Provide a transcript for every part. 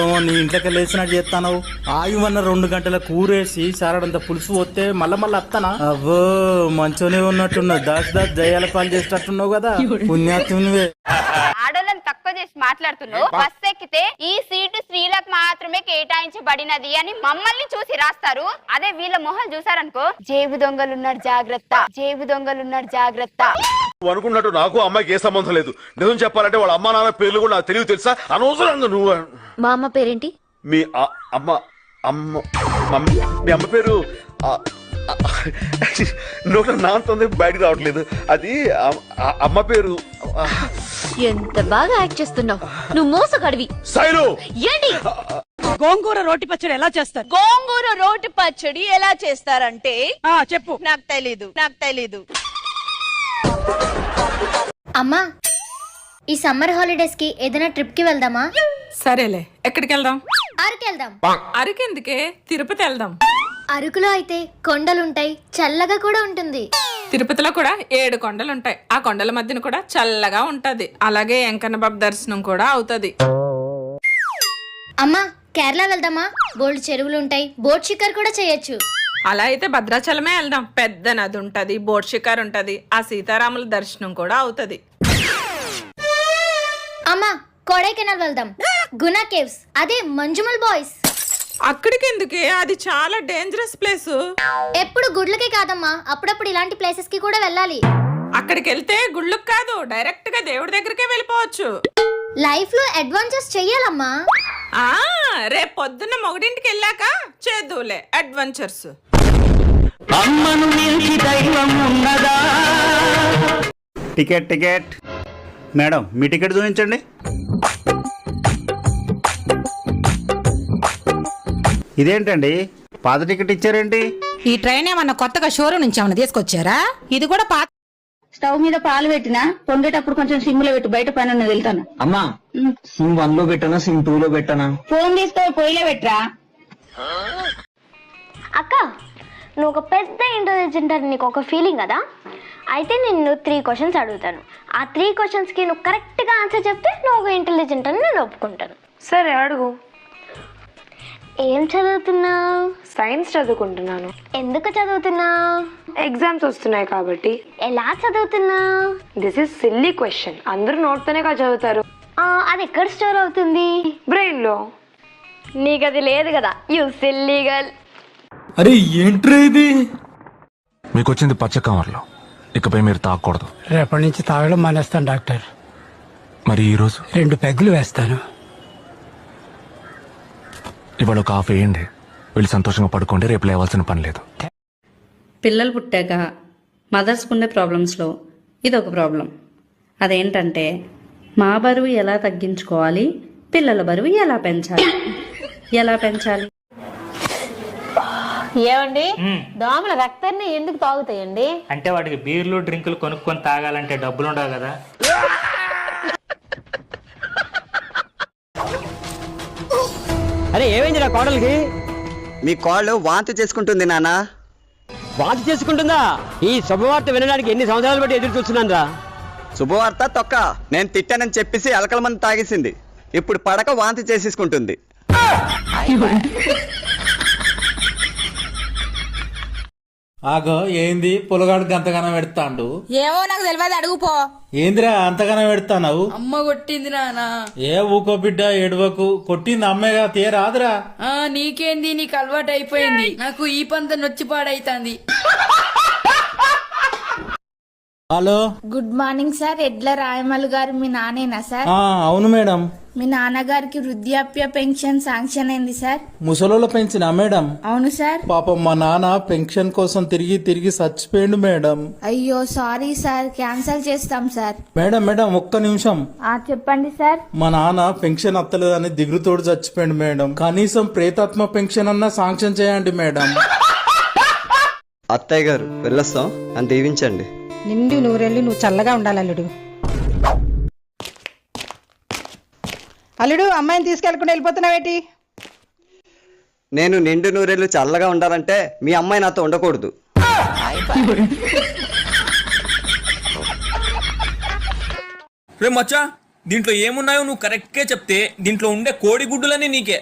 ఏమో నీ ఇంట్లోకి లేచినట్టు చేస్తాను ఆయువన్న రెండు గంటల కూరేసి సారడంత పులుసు వస్తే మళ్ళా మళ్ళీ వస్తానా అవ్వో మంచోనే ఉన్నట్టున్నావు. దాచి దాచి దయ్యాల పాలు చేసేటట్టున్నావు కదా. పుణ్యాత్మునివే. ఆడోళ్ళని తక్కువ చేసి మాట్లాడుతున్నావు. బస్ ఎక్కితే ఈ సీటు స్త్రీలకు మాత్రమే కేటాయించబడినది అని మమ్మల్ని చూసి రాస్తారు. అదే వీళ్ళ మొహం చూసారనుకో. జేబు దొంగలున్నారు జాగ్రత్త. జేబు దొంగలున్నారు జాగ్రత్త. నువ్వు అనుకున్నట్టు నాకు అమ్మాయికి ఏ సంబంధం లేదు. నిజం చెప్పాలంటే వాళ్ళ అమ్మా నాన్న పేర్లు కూడా నాకు తెలియదు తెలుసా? అనవసరంగా నువ్వు మా అమ్మ పేరేంటి? మీ ఆ- అమ్మ అమ్మ మమ్మీ మీ అమ్మ పేరు ఆ- ఆ- నోట నాంతుంది బయటకు రావట్లేదు. అది ఆ- ఆ అమ్మ పేరు ఆ, ఎంత బాగా యాక్ట్ చేస్తున్నావు? నువ్వు మోసగాడివి. శైలు ఏంటి? గోంగూర రోటి పచ్చడి ఎలా చేస్తారు? గోంగూర రోటి పచ్చడి ఎలా చేస్తారంటే ఆ చెప్పు. నాకు తెలీదు నాకు తెలీదు. అమ్మా ఈ సమ్మర్ హాలిడేస్కి ఏదైనా ట్రిప్కి వెళ్దామా? సరేలే ఎక్కడికి వెళ్దాం? అరకు వెళ్దాం. అరకెందుకే? తిరుపతి వెళ్దాం. అరకులో అయితే కొండలుంటాయి చల్లగా కూడా ఉంటుంది. తిరుపతిలో కూడా ఏడు కొండలు ఉంటాయి ఆ కొండల మధ్యన కూడా చల్లగా ఉంటది. అలాగే వెంకన్న బాబు దర్శనం కూడా అవుతది. అమ్మా కేరళ వెళ్దామా? బోల్డ్ చెరువులు ఉంటాయి బోట్ షికార్ కూడా చేయొచ్చు. అలా అయితే భద్రాచలమే వెళ్దాం. పెద్ద నది ఉంటది బోట్ షికార్ ఉంటది ఆ సీతారాముల దర్శనం కూడా అవుతది. అమ్మా కొడైకెనాల్ వెళ్దాం. గునా కేవ్స్ అదే మంజుమల్ బాయ్స్. అక్కడికి ఎందుకే అది చాలా డేంజరస్ ప్లేస్ ఎప్పుడు గుడ్లకే కాదమ్మా అప్పుడప్పుడు ఇలాంటి ప్లేసెస్కి కూడా వెళ్ళాలి. అక్కడికి వెళ్తే గుళ్ళుకు కాదు డైరెక్ట్గా దేవుడి దగ్గరికే వెళ్ళిపోవచ్చు. లైఫ్లో అడ్వెంచర్స్ చెయ్యాలమ్మా. రేపు పొద్దున్న మొగడింటికి వెళ్ళాక చేద్దులే అడ్వెంచర్స్. Ticket ticket. మేడం మీ టికెట్ చూపించండి. ఇదేంటండి? పాత టికెట్ ఇచ్చారేంటి? ఈ ట్రైన్ ఏమన్నా కొత్తగా షోరూమ్ నుంచి ఏమన్నా తీసుకొచ్చారా? ఇది కూడా పాత స్టవ్ మీద పాలు పెట్టినా పొంగేటప్పుడు కొంచెం సిమ్లో పెట్టు బయట పని ఉన్నది వెళ్తాను. అమ్మా సిమ్ వన్లో పెట్టనా సిమ్ టూ లో పెట్టనా? ఫోన్ తీసుకో పొయ్యిలో పెట్టరా? అక్క నువ్వు ఒక పెద్ద ఇంటెలిజెంట్ అని నీకు ఒక ఫీలింగ్ కదా? అయితే నేను త్రీ క్వశ్చన్స్ అడుగుతాను. ఆ త్రీ క్వశ్చన్స్కి నువ్వు కరెక్ట్గా ఆన్సర్ చెప్తే నువ్వు ఒక ఇంటెలిజెంట్ అని నేను ఒప్పుకుంటాను. సరే అడుగు. ఏం చదువుతున్నావు? సైన్స్ చదువుకుంటున్నాను. ఎందుకు చదువుతున్నావు? ఎగ్జామ్స్ వస్తున్నాయి కాబట్టి. ఎలా చదువుతున్నావు? దిస్ ఇస్ సిల్లీ క్వశ్చన్ అందరూ నోట్తోనే కదా చదువుతారు. అది ఎక్కడ స్టోర్ అవుతుంది? బ్రెయిన్లో. నీకు అది లేదు కదా. యూ సిల్లీ గర్ల్ అరే ఏంట్రా ఇది? మీకు వచ్చింది పచ్చ కవర్లో. ఇకపై మీరు తాగకూడదు. రేపటి నుంచి తాగడం మానేస్తాను డాక్టర్. మరి ఈ రోజు? రెండు పెగ్గులు వేస్తాను. ఇవాళ ఒక హాఫ్ వేయండి. వీళ్ళు సంతోషంగా పడుకోండి రేపు లేవాల్సిన పని లేదు. పిల్లలు పుట్టాక మదర్స్కు ఉండే ప్రాబ్లమ్స్లో ఇది ఒక ప్రాబ్లం అదేంటంటే మా బరువు ఎలా తగ్గించుకోవాలి పిల్లల బరువు ఎలా పెంచాలి? ఎలా పెంచాలి? ఏమండి? దోమల రక్తాన్ని ఎందుకు తాగుతాయండి? అంటే వాటికి బీర్లు డ్రింకులు కొనుక్కొని తాగాలంటే డబ్బులు ఉండవు కదా. అరే ఏమైంది నా కోడలికి? మీ కాళ్ళు వాంతి చేసుకుంటుంది నాన్న వాంతి చేసుకుంటుందా? ఈ శుభవార్త వినడానికి ఎన్ని సంవత్సరాలు బట్టి ఎదురు చూస్తున్నాను రా శుభవార్త తొక్క. నేను తిట్టానని చెప్పేసి అలకల మంది తాగేసింది. ఇప్పుడు పడక వాంతి చేసేసుకుంటుంది. ఆగో ఏంది? పొలగాడు గంతగానం పెడతాండు. ఏమో నాకు తెలియదు అడుగుపో ఏందిరా అంతగానం పెడతావు అమ్మ కొట్టింది నానా ఏ ఊకో బిడ్డ ఏడవకు. కొట్టింది అమ్మేగా తీరాదురా ఆ నీకేంది? నీకు అలవాటు అయిపోయింది నాకు ఈ పంత నొచ్చి పాడైతాంది. Hello? Good morning sir Edla Rayamal garu మీ నానేనా సార్ ఆ, అవును మేడం. మీ నాన్నగారికి వృద్ధాప్య పెన్షన్ శాంక్షన్ అయింది సార్ ముసలోళ్ళ పెంచిన మేడం? అవును సార్ పాపం మా నాన్న పెన్షన్ కోసం తిరిగి తిరిగి చచ్చిపోయిండు మేడం. అయ్యో సారీ సార్ క్యాన్సిల్ చేస్తాం సార్ మేడం మేడం ఒక్క నిమిషం. ఆ చెప్పండి సార్ మా నాన్న పెన్షన్ అత్తలేదని దిగులుతోడు చచ్చిపోయిండు మేడం. కనీసం ప్రేతాత్మ పెన్షన్ అన్నా శాంక్షన్ చేయండి మేడం. అత్తయ్య గారు వెళ్ళొస్తాం. అని దీవించండి. నిండు నూరెళ్ళి నువ్వు చల్లగా ఉండాలి అల్లుడు. అల్లుడు అమ్మాయిని తీసుకెళ్ళకుండా వెళ్ళిపోతున్నావేటి నేను నిండు నూరేళ్ళు చల్లగా ఉండాలంటే మీ అమ్మాయి నాతో ఉండకూడదు. రే మచ్చా దీంట్లో ఏమున్నాయో నువ్వు కరెక్ట్గా చెప్తే దీంట్లో ఉండే కోడి గుడ్డులన్నీ నీకే.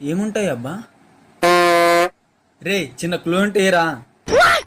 ఏముంటాయి అబ్బా? రే చిన్న క్లూ అంటే ఏరా?